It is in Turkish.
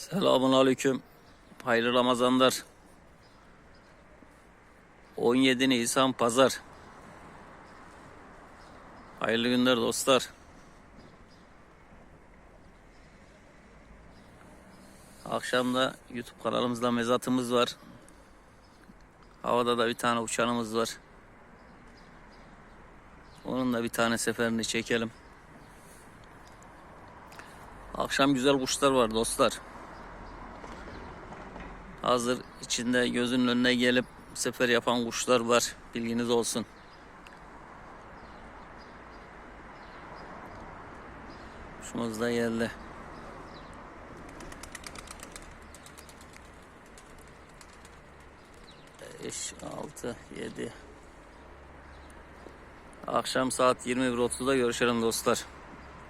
Selamun Aleyküm. Hayırlı Ramazanlar. 17 Nisan Pazar. Hayırlı günler dostlar. Akşamda YouTube kanalımızda mezatımız var. Havada da bir tane uçanımız var. Onun da bir tane seferini çekelim. Akşam güzel kuşlar var dostlar. Hazır içinde gözünün önüne gelip sefer yapan kuşlar var. Bilginiz olsun. Kuşumuz da geldi. Beş, altı, yedi. Akşam saat 21.30'da görüşelim dostlar.